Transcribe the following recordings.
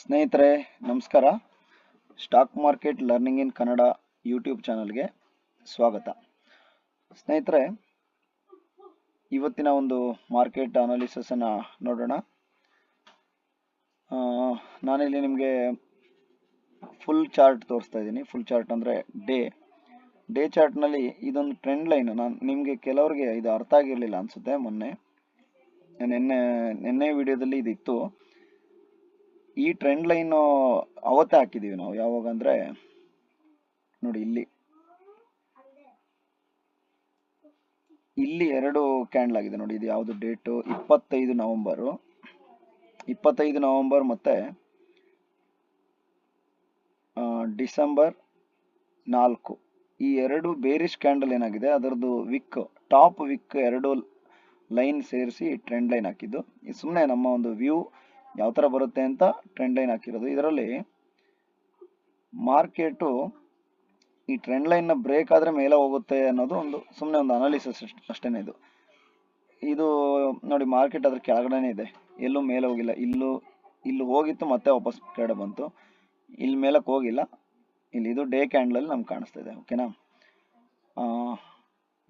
ಸ್ನೇಹಿತರೆ, ನಮಸ್ಕಾರ. Stock market learning in Kannada YouTube ಚಾನಲ್ಗೆ ಸ್ವಾಗತ. ಸ್ನೇಹಿತರೆ, ಇವತ್ತಿನ ಒಂದು ಮಾರ್ಕೆಟ್ ಅನಾಲಿಸನ್ನು ನೋಡೋಣ. ನಾನಿಲ್ಲಿ ನಿಮಗೆ ಫುಲ್ ಚಾರ್ಟ್ ತೋರಿಸ್ತಾ ಇದ್ದೀನಿ. ಫುಲ್ ಚಾರ್ಟ್ ಅಂದರೆ ಡೇ. ಡೇ ಚಾರ್ಟ್ನಲ್ಲಿ ಇದೊಂದು ಟ್ರೆಂಡ್ ಲೈನ್. ನಾನು ನಿಮಗೆ ಕೆಲವರಿಗೆ ಇದು ಅರ್ಥ ಆಗಿರಲಿಲ್ಲ ಅನಿಸುತ್ತೆ ಮೊನ್ನೆ. ನಿನ್ನೆ ನಿನ್ನೆ ವಿಡಿಯೋದಲ್ಲಿ ಇದಿತ್ತು. ಈ ಟ್ರೆಂಡ್ ಲೈನ್ ಅವತ್ತೇ ಹಾಕಿದೀವಿ ನಾವು. ಯಾವಾಗ ಅಂದ್ರೆ ನೋಡಿ ಇಲ್ಲಿ. ಇಲ್ಲಿ ಎರಡು ಕ್ಯಾಂಡಲ್ ಆಗಿದೆ ನೋಡಿ, ಇದು ಯಾವುದು ಡೇಟು ಇಪ್ಪತ್ತೈದು ನವೆಂಬರು. ಇಪ್ಪತ್ತೈದು ನವೆಂಬರ್ ಮತ್ತೆ ಡಿಸೆಂಬರ್ ನಾಲ್ಕು. ಈ ಎರಡು ಬೇರಿಶ್ ಕ್ಯಾಂಡಲ್ ಏನಾಗಿದೆ, ಅದರದ್ದು ವಿಕ್ ಟಾಪ್ ವಿಕ್ ಎರಡು ಲೈನ್ ಸೇರಿಸಿ ಟ್ರೆಂಡ್ ಲೈನ್ ಹಾಕಿದ್ದು. ಸುಮ್ಮನೆ ನಮ್ಮ ಒಂದು ವ್ಯೂ ಯಾವ ಥರ ಬರುತ್ತೆ ಅಂತ ಟ್ರೆಂಡ್ ಲೈನ್ ಹಾಕಿರೋದು. ಇದರಲ್ಲಿ ಮಾರ್ಕೆಟು ಈ ಟ್ರೆಂಡ್ ಲೈನ್ನ ಬ್ರೇಕ್ ಆದರೆ ಮೇಲೆ ಹೋಗುತ್ತೆ ಅನ್ನೋದು ಒಂದು ಸುಮ್ಮನೆ ಒಂದು ಅನಾಲಿಸಿಸ್ ಅಷ್ಟೇನೆ ಇದು. ಇದು ನೋಡಿ ಮಾರ್ಕೆಟ್ ಅದ್ರ ಕೆಳಗಡೆನೇ ಇದೆ. ಎಲ್ಲೂ ಮೇಲೆ ಹೋಗಿಲ್ಲ. ಇಲ್ಲೂ, ಇಲ್ಲಿ ಹೋಗಿತ್ತು, ಮತ್ತೆ ವಾಪಸ್ ಕೆಳಗಡೆ ಬಂತು. ಇಲ್ಲಿ ಮೇಲಕ್ಕೆ ಹೋಗಿಲ್ಲ. ಇಲ್ಲಿ ಇದು ಡೇ ಕ್ಯಾಂಡಲಲ್ಲಿ ನಮ್ಗೆ ಕಾಣಿಸ್ತಾ ಇದೆ. ಓಕೆನಾ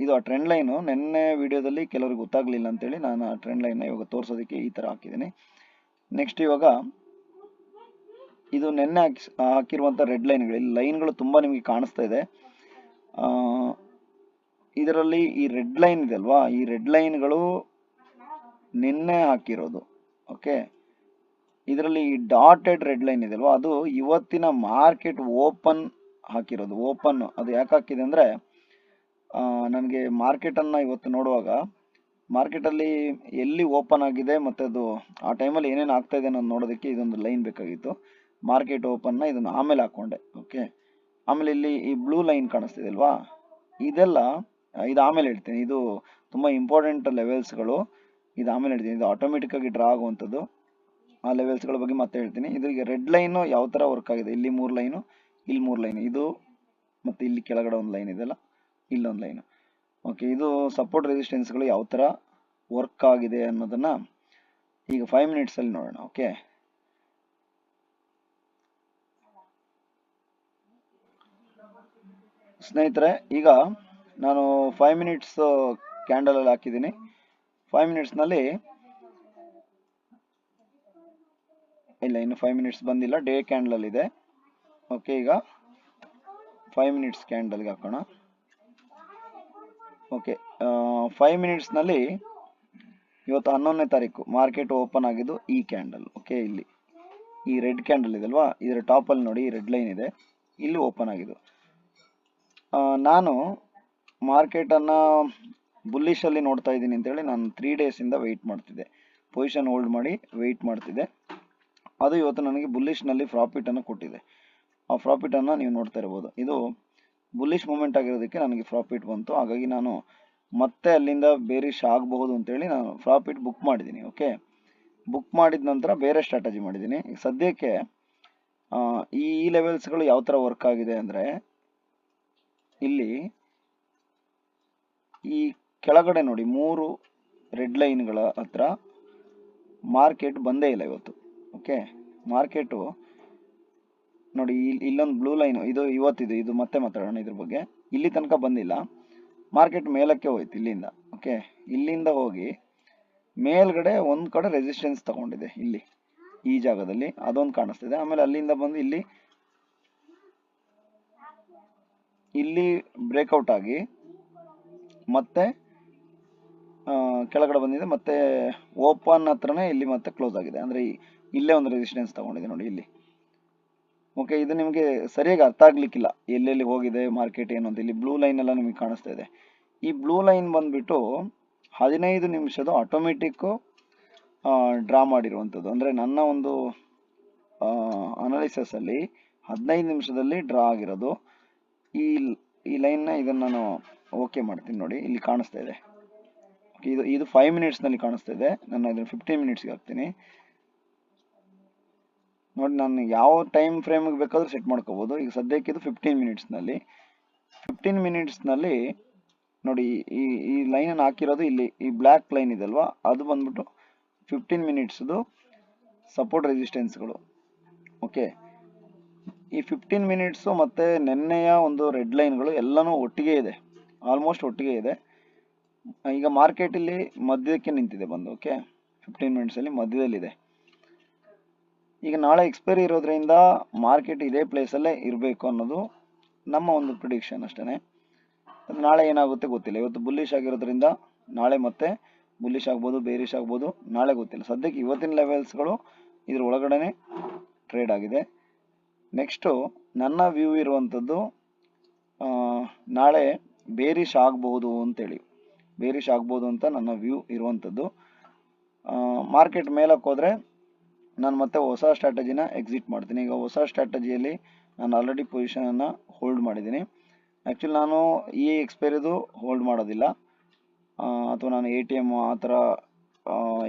ಇದು ಆ ಟ್ರೆಂಡ್ ಲೈನು ನಿನ್ನೆ ವಿಡಿಯೋದಲ್ಲಿ ಕೆಲವ್ರಿಗೆ ಗೊತ್ತಾಗ್ಲಿಲ್ಲ ಅಂತೇಳಿ ನಾನು ಆ ಟ್ರೆಂಡ್ ಲೈನ್ ಇವಾಗ ತೋರಿಸೋದಕ್ಕೆ ಈ ಥರ ಹಾಕಿದ್ದೀನಿ. ನೆಕ್ಸ್ಟ್ ಇವಾಗ ಇದು ನೆನ್ನೆ ಹಾಕಿ ಹಾಕಿರುವಂಥ ರೆಡ್ ಲೈನ್ಗಳು ಇಲ್ಲಿ ಲೈನ್ಗಳು ತುಂಬ ನಿಮಗೆ ಕಾಣಿಸ್ತಾ ಇದೆ. ಇದರಲ್ಲಿ ಈ ರೆಡ್ ಲೈನ್ ಇದೆ ಅಲ್ವಾ? ಈ ರೆಡ್ ಲೈನ್ಗಳು ನಿನ್ನೆ ಹಾಕಿರೋದು. ಓಕೆ ಇದರಲ್ಲಿ ಈ ಡಾಟೆಡ್ ರೆಡ್ ಲೈನ್ ಇದೆ ಅಲ್ವಾ? ಅದು ಇವತ್ತಿನ ಮಾರ್ಕೆಟ್ ಓಪನ್ ಹಾಕಿರೋದು. ಓಪನ್ ಅದು ಯಾಕೆ ಹಾಕಿದೆ ಅಂದರೆ ನನಗೆ ಮಾರ್ಕೆಟನ್ನು ಇವತ್ತು ನೋಡುವಾಗ ಮಾರ್ಕೆಟಲ್ಲಿ ಎಲ್ಲಿ ಓಪನ್ ಆಗಿದೆ ಮತ್ತು ಅದು ಆ ಟೈಮಲ್ಲಿ ಏನೇನು ಆಗ್ತಾ ಇದೆ ಅನ್ನೋದು ನೋಡೋದಕ್ಕೆ ಇದೊಂದು ಲೈನ್ ಬೇಕಾಗಿತ್ತು. ಮಾರ್ಕೆಟ್ ಓಪನ್ನ ಇದನ್ನು ಆಮೇಲೆ ಹಾಕ್ಕೊಂಡೆ ಓಕೆ ಆಮೇಲೆ ಇಲ್ಲಿ ಈ ಬ್ಲೂ ಲೈನ್ ಕಾಣಿಸ್ತಿದೆ ಅಲ್ವಾ? ಇದೆಲ್ಲ, ಇದು ಆಮೇಲೆ ಹೇಳ್ತೀನಿ. ಇದು ತುಂಬ ಇಂಪಾರ್ಟೆಂಟ್ ಲೆವೆಲ್ಸ್ಗಳು ಇದು ಆಮೇಲೆ ಹೇಳ್ತೀನಿ. ಇದು ಆಟೋಮೆಟಿಕ್ಕಾಗಿ ಡ್ರಾ ಆಗುವಂಥದ್ದು. ಆ ಲೆವೆಲ್ಸ್ಗಳ ಬಗ್ಗೆ ಮತ್ತೆ ಹೇಳ್ತೀನಿ. ಇದ್ರಿಗೆ ರೆಡ್ ಲೈನು ಯಾವ ಥರ ವರ್ಕ್ ಆಗಿದೆ? ಇಲ್ಲಿ ಮೂರು ಲೈನು ಇಲ್ಲಿ ಮೂರು ಲೈನ್ ಇದು ಮತ್ತು ಇಲ್ಲಿ ಕೆಳಗಡೆ ಒಂದು ಲೈನ್ ಇದೆಲ್ಲ ಇಲ್ಲೊಂದು ಲೈನು ಓಕೆ ಇದು ಸಪೋರ್ಟ್ ರೆಸಿಸ್ಟೆನ್ಸ್ಗಳು ಯಾವ ಥರ ವರ್ಕ್ ಆಗಿದೆ ಅನ್ನೋದನ್ನ ಈಗ ಫೈವ್ ಮಿನಿಟ್ಸಲ್ಲಿ ನೋಡೋಣ ಓಕೆ ಸ್ನೇಹಿತರೆ, ಈಗ ನಾನು ಫೈವ್ ಮಿನಿಟ್ಸ್ ಕ್ಯಾಂಡಲಲ್ಲಿ ಹಾಕಿದ್ದೀನಿ. ಫೈವ್ ಮಿನಿಟ್ಸ್ನಲ್ಲಿ ಇಲ್ಲ, ಇನ್ನು ಫೈವ್ ಮಿನಿಟ್ಸ್ ಬಂದಿಲ್ಲ ಡೇ ಕ್ಯಾಂಡಲಲ್ಲಿದೆ ಓಕೆ ಈಗ ಫೈವ್ ಮಿನಿಟ್ಸ್ ಕ್ಯಾಂಡಲ್ಗೆ ಹಾಕೋಣ. ಓಕೆ ಫೈವ್ ಮಿನಿಟ್ಸ್ನಲ್ಲಿ ಇವತ್ತು ಹನ್ನೊಂದನೇ ತಾರೀಕು ಮಾರ್ಕೆಟ್ ಓಪನ್ ಆಗಿದ್ದು ಈ ಕ್ಯಾಂಡಲ್ ಓಕೆ ಇಲ್ಲಿ ಈ ರೆಡ್ ಕ್ಯಾಂಡಲ್ ಇದೆ ಅಲ್ವಾ? ಇದರ ಟಾಪಲ್ಲಿ ನೋಡಿ ರೆಡ್ ಲೈನ್ ಇದೆ, ಇಲ್ಲಿ ಓಪನ್ ಆಗಿದ್ದು. ನಾನು ಮಾರ್ಕೆಟನ್ನು ಬುಲ್ಲಿಶಲ್ಲಿ ನೋಡ್ತಾ ಇದ್ದೀನಿ ಅಂತೇಳಿ ನಾನು ತ್ರೀ ಡೇಸಿಂದ ವೆಯ್ಟ್ ಮಾಡ್ತಿದ್ದೆ. ಪೊಸಿಷನ್ ಹೋಲ್ಡ್ ಮಾಡಿ ವೆಯ್ಟ್ ಮಾಡ್ತಿದ್ದೆ. ಅದು ಇವತ್ತು ನನಗೆ ಬುಲ್ಲಿಶ್ನಲ್ಲಿ ಪ್ರಾಫಿಟನ್ನು ಕೊಟ್ಟಿದೆ. ಆ ಪ್ರಾಫಿಟನ್ನು ನೀವು ನೋಡ್ತಾ ಇರ್ಬೋದು. ಇದು ಬುಲ್ಲಿಶ್ ಮೂಮೆಂಟ್ ಆಗಿರೋದಕ್ಕೆ ನನಗೆ ಪ್ರಾಫಿಟ್ ಬಂತು. ಹಾಗಾಗಿ ನಾನು ಮತ್ತೆ ಅಲ್ಲಿಂದ ಬೇರಿಶ್ ಆಗಬಹುದು ಅಂತೇಳಿ ನಾನು ಪ್ರಾಫಿಟ್ ಬುಕ್ ಮಾಡಿದ್ದೀನಿ ಓಕೆ ಬುಕ್ ಮಾಡಿದ ನಂತರ ಬೇರೆ ಸ್ಟ್ರಾಟಜಿ ಮಾಡಿದ್ದೀನಿ. ಸದ್ಯಕ್ಕೆ ಈ ಲೆವೆಲ್ಸ್ಗಳು ಯಾವ ಥರ ವರ್ಕ್ ಆಗಿದೆ ಅಂದರೆ, ಇಲ್ಲಿ ಈ ಕೆಳಗಡೆ ನೋಡಿ, ಮೂರು ರೆಡ್ ಲೈನ್ಗಳ ಹತ್ರ ಮಾರ್ಕೆಟ್ ಬಂದೇ ಇಲ್ಲ ಇವತ್ತು ಓಕೆ ಮಾರ್ಕೆಟು ನೋಡಿ ಇಲ್ಲಿ ಇಲ್ಲೊಂದು ಬ್ಲೂ ಲೈನ್ ಇದು ಇವತ್ತಿದು, ಇದು ಮತ್ತೆ ಮಾತಾಡೋಣ ಇದ್ರ ಬಗ್ಗೆ. ಇಲ್ಲಿ ತನಕ ಬಂದಿಲ್ಲ. ಮಾರ್ಕೆಟ್ ಮೇಲಕ್ಕೆ ಹೋಯ್ತು, ಇಲ್ಲಿಂದ ಓಕೆ ಇಲ್ಲಿಂದ ಹೋಗಿ ಮೇಲ್ಗಡೆ ಒಂದು ಕಡೆ ರೆಸಿಸ್ಟೆನ್ಸ್ ತಗೊಂಡಿದೆ, ಇಲ್ಲಿ, ಈ ಜಾಗದಲ್ಲಿ. ಅದೊಂದು ಕಾಣಿಸ್ತಿದೆ. ಆಮೇಲೆ ಅಲ್ಲಿಂದ ಬಂದು ಇಲ್ಲಿ ಇಲ್ಲಿ ಬ್ರೇಕ್ಔಟ್ ಆಗಿ ಮತ್ತೆ ಕೆಳಗಡೆ ಬಂದಿದೆ, ಮತ್ತೆ ಓಪನ್ ಹತ್ರನೇ ಇಲ್ಲಿ ಮತ್ತೆ ಕ್ಲೋಸ್ ಆಗಿದೆ. ಅಂದ್ರೆ, ಇಲ್ಲೇ ಒಂದು ರೆಸಿಸ್ಟೆನ್ಸ್ ತಗೊಂಡಿದೆ ನೋಡಿ, ಇಲ್ಲಿ. ಓಕೆ ಇದು ನಿಮಗೆ ಸರಿಯಾಗಿ ಅರ್ಥ ಆಗ್ಲಿಕ್ಕಿಲ್ಲ. ಎಲ್ಲೆಲ್ಲಿ ಹೋಗಿದೆ ಮಾರ್ಕೆಟ್ ಏನು ಅಂತ ಇಲ್ಲಿ ಬ್ಲೂ ಲೈನ್ ಎಲ್ಲ ನಿಮಗೆ ಕಾಣಿಸ್ತಾ ಇದೆ. ಈ ಬ್ಲೂ ಲೈನ್ ಬಂದ್ಬಿಟ್ಟು ಹದಿನೈದು ನಿಮಿಷದ ಆಟೋಮೆಟಿಕ್ಕು ಡ್ರಾ ಮಾಡಿರುವಂಥದ್ದು. ಅಂದರೆ ನನ್ನ ಒಂದು ಅನಾಲಿಸಲ್ಲಿ ಹದಿನೈದು ನಿಮಿಷದಲ್ಲಿ ಡ್ರಾ ಆಗಿರೋದು. ಈ ಈ ಲೈನ್ನ ಇದನ್ನು ನಾನು ಓಕೆ ಮಾಡ್ತೀನಿ ನೋಡಿ, ಇಲ್ಲಿ ಕಾಣಿಸ್ತಾ ಇದೆ. ಓಕೆ ಇದು ಇದು ಫೈವ್ ಮಿನಿಟ್ಸ್ನಲ್ಲಿ ಕಾಣಿಸ್ತಾ ಇದೆ. ನಾನು ಇದನ್ನು ಫಿಫ್ಟೀನ್ ಮಿನಿಟ್ಸ್ಗೆ ಹಾಕ್ತೀನಿ. ನೋಡಿ, ನಾನು ಯಾವ ಟೈಮ್ ಫ್ರೇಮಿಗೆ ಬೇಕಾದರೂ ಸೆಟ್ ಮಾಡ್ಕೋಬೋದು. ಈಗ ಸದ್ಯಕ್ಕೆ ಇದು ಫಿಫ್ಟೀನ್ ಮಿನಿಟ್ಸ್ನಲ್ಲಿ ಫಿಫ್ಟೀನ್ ಮಿನಿಟ್ಸ್ನಲ್ಲಿ ನೋಡಿ, ಈ ಈ ಲೈನನ್ನು ಹಾಕಿರೋದು ಇಲ್ಲಿ, ಈ ಬ್ಲ್ಯಾಕ್ ಲೈನ್ ಇದಲ್ವಾ ಅದು ಬಂದ್ಬಿಟ್ಟು ಫಿಫ್ಟೀನ್ ಮಿನಿಟ್ಸ್ದು ಸಪೋರ್ಟ್ ರೆಸಿಸ್ಟೆನ್ಸ್ಗಳು ಓಕೆ ಈ ಫಿಫ್ಟೀನ್ ಮಿನಿಟ್ಸು ಮತ್ತು ನೆನ್ನೆಯ ಒಂದು ರೆಡ್ ಲೈನ್ಗಳು ಎಲ್ಲನೂ ಒಟ್ಟಿಗೆ ಇದೆ. ಆಲ್ಮೋಸ್ಟ್ ಒಟ್ಟಿಗೆ ಇದೆ. ಈಗ ಮಾರ್ಕೆಟಲ್ಲಿ ಮಧ್ಯಕ್ಕೆ ನಿಂತಿದೆ ಬಂದು ಓಕೆ ಫಿಫ್ಟೀನ್ ಮಿನಿಟ್ಸಲ್ಲಿ ಮಧ್ಯದಲ್ಲಿದೆ. ಈಗ ನಾಳೆ ಎಕ್ಸ್ಪೈರಿ ಇರೋದ್ರಿಂದ ಮಾರ್ಕೆಟ್ ಇದೇ ಪ್ಲೇಸಲ್ಲೇ ಇರಬೇಕು ಅನ್ನೋದು ನಮ್ಮ ಒಂದು ಪ್ರಿಡಿಕ್ಷನ್ ಅಷ್ಟೇ ನಾಳೆ ಏನಾಗುತ್ತೆ ಗೊತ್ತಿಲ್ಲ. ಇವತ್ತು ಬುಲ್ಲಿಶ್ ಆಗಿರೋದ್ರಿಂದ ನಾಳೆ ಮತ್ತೆ ಬುಲ್ಲಿಶ್ ಆಗ್ಬೋದು ಬೇರಿಶ್ ಆಗ್ಬೋದು, ನಾಳೆ ಗೊತ್ತಿಲ್ಲ. ಸದ್ಯಕ್ಕೆ ಇವತ್ತಿನ ಲೆವೆಲ್ಸ್ಗಳು ಇದ್ರ ಒಳಗಡೆ ಟ್ರೇಡ್ ಆಗಿದೆ. ನೆಕ್ಸ್ಟು ನನ್ನ ವ್ಯೂ ಇರುವಂಥದ್ದು ನಾಳೆ ಬೇರಿಶ್ ಆಗಬಹುದು ಅಂತೇಳಿ. ಬೇರಿಶ್ ಆಗ್ಬೋದು ಅಂತ ನನ್ನ ವ್ಯೂ ಇರುವಂಥದ್ದು ಮಾರ್ಕೆಟ್ ಮೇಲಕ್ಕೆ ಹೋದರೆ ನಾನು ಮತ್ತೆ ಹೊಸ ಸ್ಟ್ರಾಟಜಿನ ಎಕ್ಸಿಟ್ ಮಾಡ್ತೀನಿ. ಈಗ ಹೊಸ ಸ್ಟ್ರಾಟಜಿಯಲ್ಲಿ ನಾನು ಆಲ್ರೆಡಿ ಪೊಸಿಷನನ್ನು ಹೋಲ್ಡ್ ಮಾಡಿದ್ದೀನಿ. ಆ್ಯಕ್ಚುಲಿ ನಾನು ಈ ಎಕ್ಸ್ಪೈರಿದು ಹೋಲ್ಡ್ ಮಾಡೋದಿಲ್ಲ. ಅಥವಾ ನಾನು ಎ ಟಿ ಎಂ ಆ ಥರ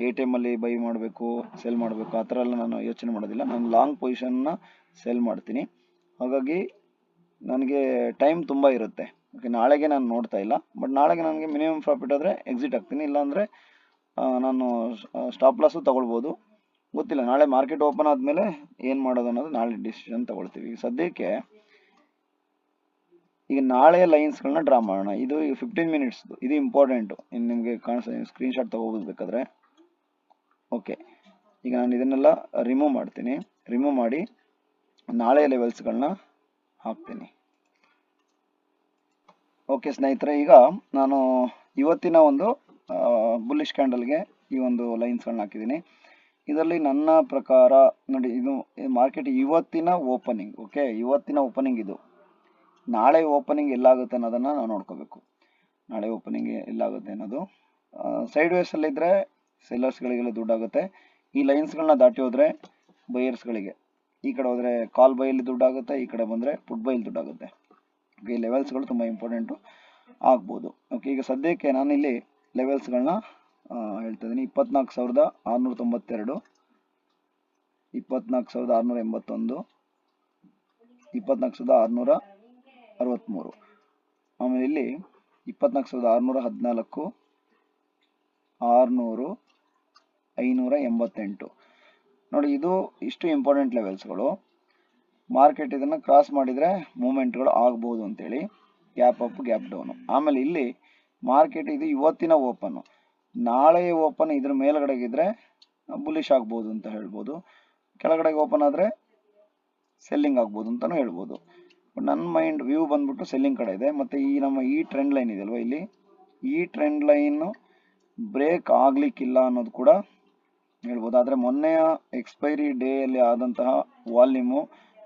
ಎ ಟಿ ಎಮ್ಮಲ್ಲಿ ಬೈ ಮಾಡಬೇಕು ಸೆಲ್ ಮಾಡಬೇಕು, ಆ ಥರ ಎಲ್ಲ ನಾನು ಯೋಚನೆ ಮಾಡೋದಿಲ್ಲ. ನಾನು ಲಾಂಗ್ ಪೊಸಿಷನ್ನ ಸೆಲ್ ಮಾಡ್ತೀನಿ. ಹಾಗಾಗಿ ನನಗೆ ಟೈಮ್ ತುಂಬ ಇರುತ್ತೆ. ಓಕೆ ನಾಳೆಗೆ ನಾನು ನೋಡ್ತಾ ಇಲ್ಲ. ಬಟ್ ನಾಳೆಗೆ ನನಗೆ ಮಿನಿಮಮ್ ಪ್ರಾಫಿಟ್ ಆದರೆ ಎಕ್ಸಿಟ್ ಆಗ್ತೀನಿ ಇಲ್ಲಾಂದರೆ ನಾನು ಸ್ಟಾಪ್ ಲಾಸು ತಗೊಳ್ಬೋದು. ಗೊತ್ತಿಲ್ಲ, ನಾಳೆ ಮಾರ್ಕೆಟ್ ಓಪನ್ ಆದಮೇಲೆ ಏನು ಮಾಡೋದು ಅನ್ನೋದು ನಾಳೆ ಡಿಸಿಷನ್ ತಗೊಳ್ತೀವಿ. ಸದ್ಯಕ್ಕೆ ಈಗ ನಾಳೆ ಲೈನ್ಸ್ಗಳನ್ನ ಡ್ರಾ ಮಾಡೋಣ. ಇದು ಈಗ ಫಿಫ್ಟೀನ್ ಮಿನಿಟ್ಸ್ ಇದು ಇಂಪಾರ್ಟೆಂಟು ಇನ್ನು ನಿಮಗೆ ಕಾಣಿಸ್ತದೆ ಸ್ಕ್ರೀನ್ಶಾಟ್ ತೊಗೋಬೋದು ಬೇಕಾದ್ರೆ. ಓಕೆ ಈಗ ನಾನು ಇದನ್ನೆಲ್ಲ ರಿಮೂವ್ ಮಾಡ್ತೀನಿ. ರಿಮೂವ್ ಮಾಡಿ ನಾಳೆ ಲೆವೆಲ್ಸ್ಗಳನ್ನ ಹಾಕ್ತೀನಿ. ಓಕೆ ಸ್ನೇಹಿತರೆ, ಈಗ ನಾನು ಇವತ್ತಿನ ಒಂದು ಬುಲ್ಲಿಶ್ ಕ್ಯಾಂಡಲ್ಗೆ ಈ ಒಂದು ಲೈನ್ಸ್ಗಳನ್ನ ಹಾಕಿದ್ದೀನಿ. ಇದರಲ್ಲಿ ನನ್ನ ಪ್ರಕಾರ, ನೋಡಿ ಇದು ಮಾರ್ಕೆಟ್ ಇವತ್ತಿನ ಓಪನಿಂಗ್ ಓಕೆ ಇವತ್ತಿನ ಓಪನಿಂಗ್ ಇದು. ನಾಳೆ ಓಪನಿಂಗ್ ಎಲ್ಲಾಗುತ್ತೆ ಅನ್ನೋದನ್ನು ನಾವು ನೋಡ್ಕೋಬೇಕು. ನಾಳೆ ಓಪನಿಂಗ್ ಎಲ್ಲಾಗುತ್ತೆ ಅನ್ನೋದು. ಸೈಡ್ ವೇಸಲ್ಲಿದ್ದರೆ ಸೆಲ್ಲರ್ಸ್ಗಳಿಗೆಲ್ಲ ದುಡ್ಡಾಗುತ್ತೆ ಈ ಲೈನ್ಸ್ಗಳನ್ನ ದಾಟಿ ಹೋದರೆ ಬೈಯರ್ಸ್ಗಳಿಗೆ ಈ ಕಡೆ ಹೋದರೆ ಕಾಲ್ ಬೈಯಲ್ಲಿ ದುಡ್ಡಾಗುತ್ತೆ ಈ ಕಡೆ ಬಂದರೆ ಫುಡ್ ಬೈಲಿ ದುಡ್ಡಾಗುತ್ತೆ ಈ ಲೆವೆಲ್ಸ್ಗಳು ತುಂಬ ಇಂಪಾರ್ಟೆಂಟು ಆಗ್ಬೋದು. ಓಕೆ ಈಗ ಸದ್ಯಕ್ಕೆ ನಾನಿಲ್ಲಿ ಲೆವೆಲ್ಸ್ಗಳನ್ನ ಹೇಳ್ತಾ ಇದ್ದೀನಿ ಇಪ್ಪತ್ನಾಲ್ಕು ಸಾವಿರದ ಆರುನೂರ ತೊಂಬತ್ತೆರಡು, ಇಪ್ಪತ್ನಾಲ್ಕು ಸಾವಿರದ ಆರುನೂರ ಎಂಬತ್ತೊಂದು, ಇಪ್ಪತ್ನಾಲ್ಕು ಸಾವಿರದ ಆರುನೂರ ಅರವತ್ತ್ಮೂರು. ಆಮೇಲೆ ಇಲ್ಲಿ ಇಪ್ಪತ್ನಾಲ್ಕು ಸಾವಿರದ ಆರುನೂರ ಹದಿನಾಲ್ಕು, ಆರುನೂರು ಐನೂರ ಎಂಬತ್ತೆಂಟು. ನೋಡಿ, ಇದು ಇಷ್ಟು ಇಂಪಾರ್ಟೆಂಟ್ ಲೆವೆಲ್ಸ್ಗಳು ಮಾರ್ಕೆಟ್ ಇದನ್ನು ಕ್ರಾಸ್ ಮಾಡಿದರೆ ಮೂಮೆಂಟ್ಗಳು ಆಗ್ಬೋದು ಅಂತೇಳಿ ಗ್ಯಾಪ್ ಅಪ್ ಗ್ಯಾಪ್ ಡೌನು ಆಮೇಲೆ ಇಲ್ಲಿ ಮಾರ್ಕೆಟ್ ಇದು ಇವತ್ತಿನ ಓಪನ್ನು ನಾಳೆ ಓಪನ್ ಇದ್ರ ಮೇಲ್ಗಡೆಗಿದ್ರೆ ಬುಲಿಶ್ ಆಗ್ಬೋದು ಅಂತ ಹೇಳ್ಬೋದು. ಕೆಳಗಡೆಗೆ ಓಪನ್ ಆದರೆ ಸೆಲ್ಲಿಂಗ್ ಆಗ್ಬೋದು ಅಂತಲೂ ಹೇಳ್ಬೋದು. ನನ್ನ ಮೈಂಡ್ ವ್ಯೂ ಬಂದ್ಬಿಟ್ಟು ಸೆಲ್ಲಿಂಗ್ ಕಡೆ ಇದೆ. ಮತ್ತು ಈ ನಮ್ಮ ಈ ಟ್ರೆಂಡ್ ಲೈನ್ ಇದೆಯಲ್ವ ಇಲ್ಲಿ? ಈ ಟ್ರೆಂಡ್ ಲೈನು ಬ್ರೇಕ್ ಆಗಲಿಕ್ಕಿಲ್ಲ ಅನ್ನೋದು ಕೂಡ ಹೇಳ್ಬೋದು. ಆದರೆ ಮೊನ್ನೆಯ ಎಕ್ಸ್ಪೈರಿ ಡೇಯಲ್ಲಿ ಆದಂತಹ ವಾಲ್ಯೂಮು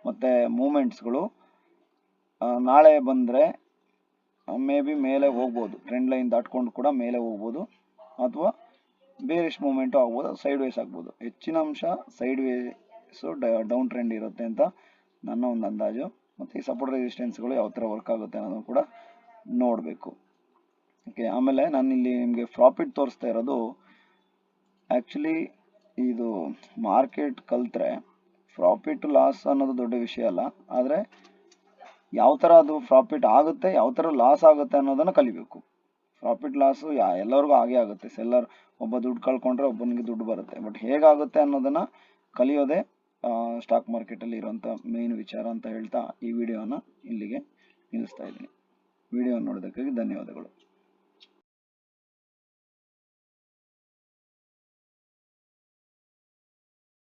ಮತ್ತು ಮೂಮೆಂಟ್ಸ್ಗಳು ನಾಳೆ ಬಂದರೆ ಮೇ ಬಿ ಮೇಲೆ ಹೋಗ್ಬೋದು. ಟ್ರೆಂಡ್ ಲೈನ್ ದಾಟ್ಕೊಂಡು ಕೂಡ ಮೇಲೆ ಹೋಗ್ಬೋದು. ಅಥವಾ ಬೇರೆಷ್ಟು ಮೂಮೆಂಟು ಆಗ್ಬೋದು ಸೈಡ್ ವೇಸ್ ಆಗ್ಬೋದು. ಹೆಚ್ಚಿನ ಅಂಶ ಸೈಡ್ ವೇಸು ಡೌನ್ ಟ್ರೆಂಡ್ ಇರುತ್ತೆ ಅಂತ ನನ್ನ ಒಂದು ಅಂದಾಜು. ಮತ್ತು ಈ ಸಪೋರ್ಟ್ ರೆಸಿಸ್ಟೆನ್ಸ್ಗಳು ಯಾವ ಥರ ವರ್ಕ್ ಆಗುತ್ತೆ ಅನ್ನೋದು ಕೂಡ ನೋಡಬೇಕು. ಓಕೆ ಆಮೇಲೆ ನಾನು ಇಲ್ಲಿ ನಿಮಗೆ ಪ್ರಾಫಿಟ್ ತೋರಿಸ್ತಾ ಇರೋದು ಆ್ಯಕ್ಚುಲಿ ಇದು ಮಾರ್ಕೆಟ್ ಕಲ್ತ್ರೆ ಪ್ರಾಫಿಟ್ ಲಾಸ್ ಅನ್ನೋದು ದೊಡ್ಡ ವಿಷಯ ಅಲ್ಲ, ಆದರೆ ಯಾವ ಥರ ಅದು ಪ್ರಾಫಿಟ್ ಆಗುತ್ತೆ ಯಾವ ಥರ ಲಾಸ್ ಆಗುತ್ತೆ ಅನ್ನೋದನ್ನು ಕಲಿಬೇಕು. ಪ್ರಾಫಿಟ್ ಲಾಸು ಯಾ, ಎಲ್ಲರಿಗೂ ಹಾಗೆ ಆಗುತ್ತೆ. ಸೆಲ್ಲರ್ ಒಬ್ಬ ದುಡ್ಡು ಕಳ್ಕೊಂಡ್ರೆ ಒಬ್ಬನಿಗೆ ದುಡ್ಡು ಬರುತ್ತೆ. ಬಟ್ ಹೇಗಾಗುತ್ತೆ ಅನ್ನೋದನ್ನು ಕಲಿಯೋದೇ ಸ್ಟಾಕ್ ಮಾರ್ಕೆಟಲ್ಲಿ ಇರೋಂಥ ಮೇನ್ ವಿಚಾರ ಅಂತ ಹೇಳ್ತಾ ಈ ವಿಡಿಯೋನ ಇಲ್ಲಿಗೆ ನಿಲ್ಲಿಸ್ತಾ ಇದ್ದೀನಿ. ವಿಡಿಯೋ ನೋಡೋದಕ್ಕಾಗಿ ಧನ್ಯವಾದಗಳು.